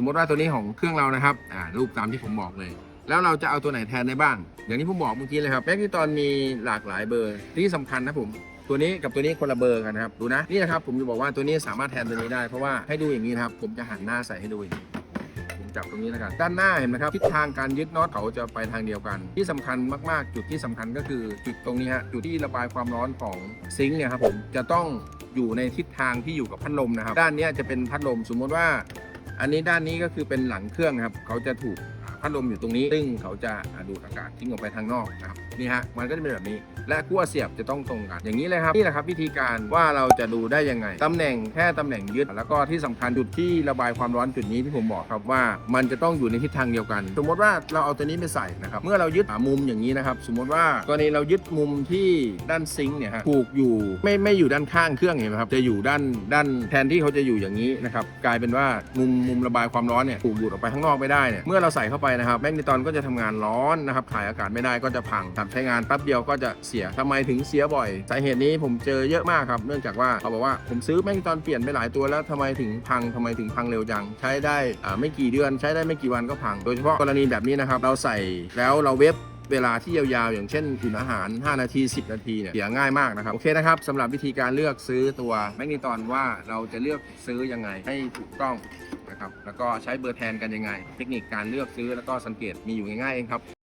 สมมติว่าตัวนี้ของเครื่องเรานะครับอ่ารูปตามที่ผมบอกเลย แล้วเราจะเอาตัวไหนแทนได้บ้าง อย่างที่ผมบอกเมื่อกี้เลยครับแม็กนิตอนมีหลากหลายเบอร์ที่สำคัญนะผมตัวนี้กับตัวนี้คนละเบอร์กันนะครับดูนะนี่นะครับผมจะบอกว่าตัวนี้สามารถแทนตัวนี้ได้เพราะว่าให้ดูอย่างนี้นะครับผมจะหันหน้าใส่ให้ดูผมจับตรงนี้แล้วกันด้านหน้าเห็นไหมครับทิศทางการยึดน็อตเขาจะไปทางเดียวกัน ที่สำคัญมากๆ จุดที่สำคัญก็คือจุดตรงนี้ฮะจุดที่ระบายความร้อนของซิงค์เนี่ยครับผมจะต้องอยู่ในทิศทางที่อยู่กับพัดลมนะครับ ด้านนี้จะเป็นพัดลมสมมติว่า อันนี้ด้านนี้ก็คือเป็นหลังเครื่องครับ เขาจะถูก พัดลมอยู่ตรงนี้ ซึ่งเขาจะดูดอากาศทิ้งออกไปทางนอกนะครับนี่ฮะมันก็จะเป็นแบบนี้ และขั้วเสียบจะต้องตรงกัน อย่างนี้เลยครับนี่แหละครับวิธีการว่าเราจะดูได้ยังไงตำแหน่งแค่ตำแหน่งยึดแล้วก็ที่สำคัญจุดที่ระบายความร้อนจุดนี้ที่ผมบอกครับว่า มันจะต้องอยู่ในทิศทางเดียวกัน สมมติว่าเราเอาตัวนี้ไปใส่นะครับเมื่อเรายึดมุมอย่างนี้นะครับสมมติว่ากรณีเรายึดมุมที่ด้านซิงค์เนี่ยฮะถูกอยู่ไม่ไม่อยู่ด้านข้างเครื่องเห็นไหมครับจะอยู่ด้านด้านแทนที่เขาจะอยู่อย่างนี้นะครับกลายเป็นว่ามุมมุมระบายความร้อนเนี่ยถูกดูดออกไปข้างนอกไม่ได้เนี่ยเมื่อเราใส่เข้าไปนะครับแมกนีตอนก็จะทำงานร้อนนะครับถ่ายอากาศไม่ได้ก็จะพังทำใช้งานแป๊บเดียวก็จะเสียทำไมถึงเสียบ่อยสาเหตุนี้ผมเจอเยอะมากครับเนื่องจากว่าเขาบอกว่าผมซื้อแมกนีตอนเปลี่ยนไปหลายตัวแล้วทำไมถึงพังทำไมถึงพังเร็วจังใช้ได้ไม่กี่เดือนใช้ได้ไม่กี่วันก็พัง โดยเฉพาะกรณีแบบนี้นะครับเราใส่แล้วเราเว็บเวลาที่ยาวๆ อย่างเช่นอุ่นอาหาร 5 นาที 10 นาทีเนี่ยเสียง่ายมากนะครับ โอเคนะครับสำหรับวิธีการเลือกซื้อตัวแมกนีตอนว่าเราจะเลือกซื้อยังไงให้ถูกต้อง นะครับ แล้วก็ใช้เบอร์แทนกันยังไง เทคนิคการเลือกซื้อแล้วก็สังเกตมีอยู่ง่ายๆเองครับ